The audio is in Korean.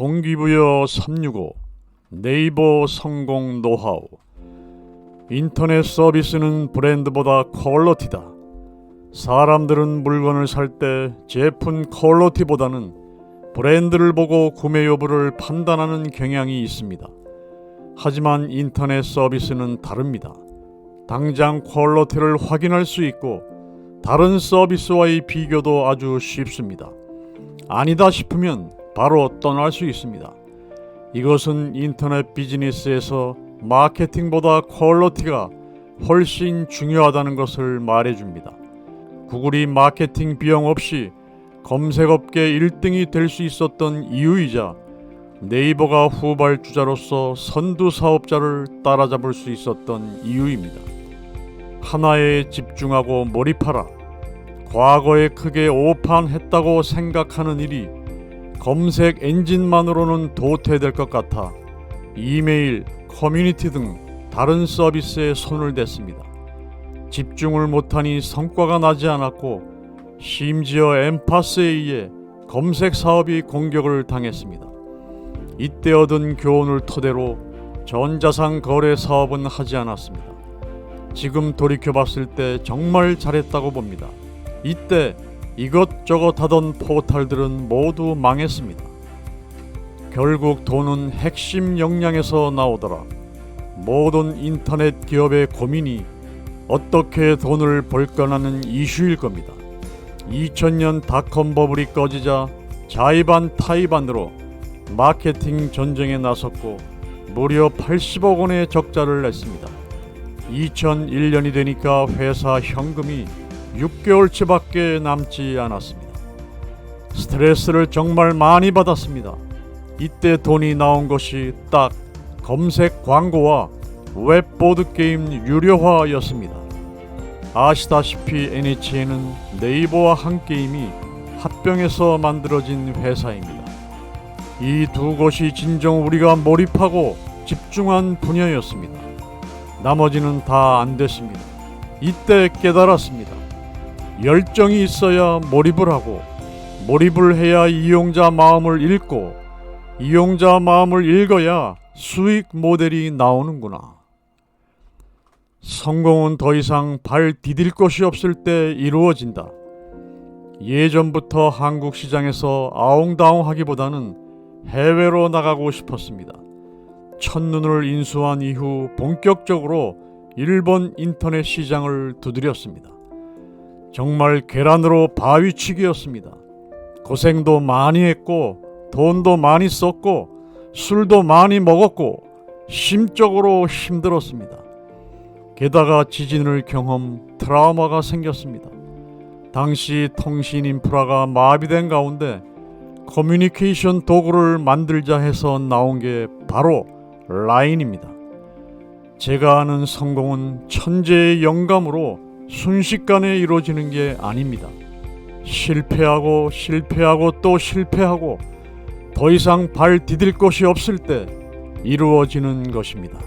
동기부여 365 네이버 성공 노하우 인터넷 서비스는 브랜드보다 퀄러티다. 사람들은 물건을 살 때 제품 퀄러티보다는 브랜드를 보고 구매 여부를 판단하는 경향이 있습니다. 하지만 인터넷 서비스는 다릅니다. 당장 퀄러티를 확인할 수 있고 다른 서비스와의 비교도 아주 쉽습니다. 아니다 싶으면 바로 떠날 수 있습니다. 이것은 인터넷 비즈니스에서 마케팅보다 퀄러티가 훨씬 중요하다는 것을 말해줍니다. 구글이 마케팅 비용 없이 검색업계 1등이 될 수 있었던 이유이자 네이버가 후발주자로서 선두 사업자를 따라잡을 수 있었던 이유입니다. 하나에 집중하고 몰입하라. 과거에 크게 오판했다고 생각하는 일이 검색 엔진만으로는 도태될 것 같아 이메일, 커뮤니티 등 다른 서비스에 손을 댔습니다. 집중을 못하니 성과가 나지 않았고 심지어 엠파스에 의해 검색 사업이 공격을 당했습니다. 이때 얻은 교훈을 토대로 전자상 거래 사업은 하지 않았습니다. 지금 돌이켜 봤을 때 정말 잘했다고 봅니다. 이때 이것저것 하던 포탈들은 모두 망했습니다. 결국 돈은 핵심 역량에서 나오더라. 모든 인터넷 기업의 고민이 어떻게 돈을 벌거나는 이슈일 겁니다. 2000년 닷컴 버블이 꺼지자 자의반 타의반으로 마케팅 전쟁에 나섰고 무려 80억 원의 적자를 냈습니다. 2001년이 되니까 회사 현금이 6개월치밖에 남지 않았습니다. 스트레스를 정말 많이 받았습니다. 이때 돈이 나온 것이 딱 검색 광고와 웹 보드 게임 유료화였습니다. 아시다시피 NHN은 네이버와 한 게임이 합병해서 만들어진 회사입니다. 이 두 곳이 진정 우리가 몰입하고 집중한 분야였습니다. 나머지는 다 안 됐습니다. 이때 깨달았습니다. 열정이 있어야 몰입을 하고 몰입을 해야 이용자 마음을 읽고 이용자 마음을 읽어야 수익 모델이 나오는구나. 성공은 더 이상 발 디딜 곳이 없을 때 이루어진다. 예전부터 한국 시장에서 아웅다웅하기보다는 해외로 나가고 싶었습니다. 첫눈을 인수한 이후 본격적으로 일본 인터넷 시장을 두드렸습니다. 정말 계란으로 바위치기였습니다. 고생도 많이 했고 돈도 많이 썼고 술도 많이 먹었고 심적으로 힘들었습니다. 게다가 지진을 경험 트라우마가 생겼습니다. 당시 통신 인프라가 마비된 가운데 커뮤니케이션 도구를 만들자 해서 나온 게 바로 라인입니다. 제가 아는 성공은 천재의 영감으로 순식간에 이루어지는 게 아닙니다. 실패하고 실패하고 또 실패하고 더 이상 발 디딜 곳이 없을 때 이루어지는 것입니다.